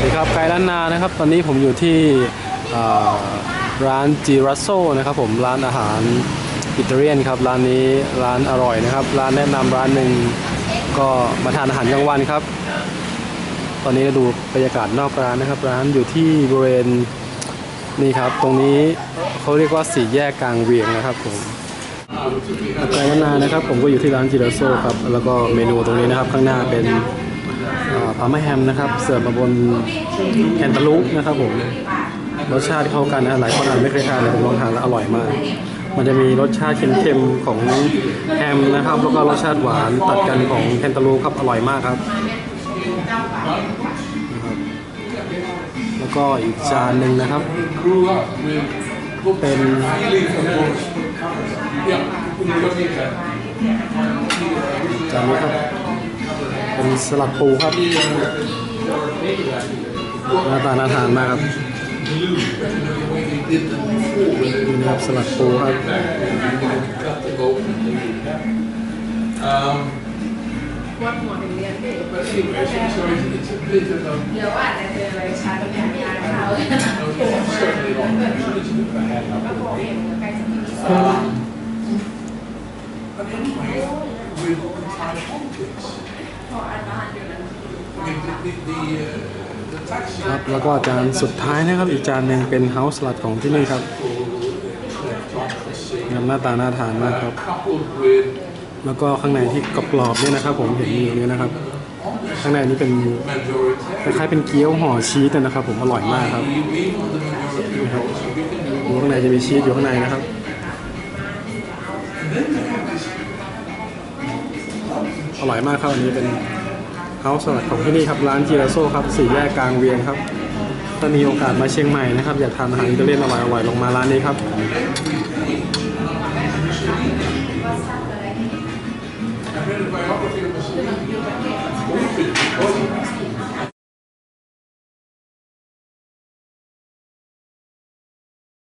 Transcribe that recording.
สดีครับไกด์ล้านนานะครับ ตอนนี้ผมอยู่ที่ร้านจิรัสโซนะครับผมร้านอาหารอิตาเลียนครับร้านนี้ร้านอร่อยนะครับ ร้านแนะนำร้านหนึ่งก็มาทานอาหารกลางวันครับ ตอนนี้เราดูบรรยากาศนอกร้านนะครับ ร้านอยู่ที่บริเวณนี่ครับ ตรงนี้เขาเรียกว่าสี่แยกกลางเวียงนะครับผมไกด์ล้านนานะครับ ผมก็อยู่ที่ร้านจิรัสโซครับแล้วก็เมนูตรงนี้นะครับข้างหน้าเป็น พาร์มแฮมนะครับ เสิร์ฟมาบนแอนตาลูปนะครับผมรสชาติเข้ากันนะหลายคนอาจไม่เคยทานเลยผมลองทานแล้วอร่อยมาก มันจะมีรสชาติเค็มๆของแฮมนะครับ แล้วก็รสชาติหวานตัดกันของแคนตาลูปครับอร่อยมากครับนะครับแล้วก็อีกจานหนึ่งนะครับเป็นจานนี้ครับ เป็นสลัดปูครับหน้าตาน่าทานมากครับนี่นะครับสลัดปูครับวัดหัวถึงเรียนดิเดี๋ยวอาจจะเจออะไรช้าตรงนี้งานเขาก็บอกเองใกล้จะมีสอบ ครับแล้วก็จานสุดท้ายนะครับอีกจานหนึ่งเป็นเฮาส์สลัดของที่นี่ครับนะครับหน้าตาน่าทานมากครับ แล้วก็ข้างในที่กรอบๆเนี่ยนะครับ ผมเห็นอยู่เนี่ยนะครับ ข้างในนี้เป็นคล้ายๆเป็นเกี๊ยวห่อชีสนะครับ ผมอร่อยมากครับนะครับดูข้างในจะมีชีสอยู่ข้างในนะครับ อร่อยมากครับอันนี้เป็นเฮาส์สลัดของที่นี่ครับร้านจีราโซครับสี่แยกกลางเวียงครับ ถ้ามีโอกาสมาเชียงใหม่นะครับ อยากทานอาหารอิตเลียนอร่อยๆลงมาร้านนี้ครับ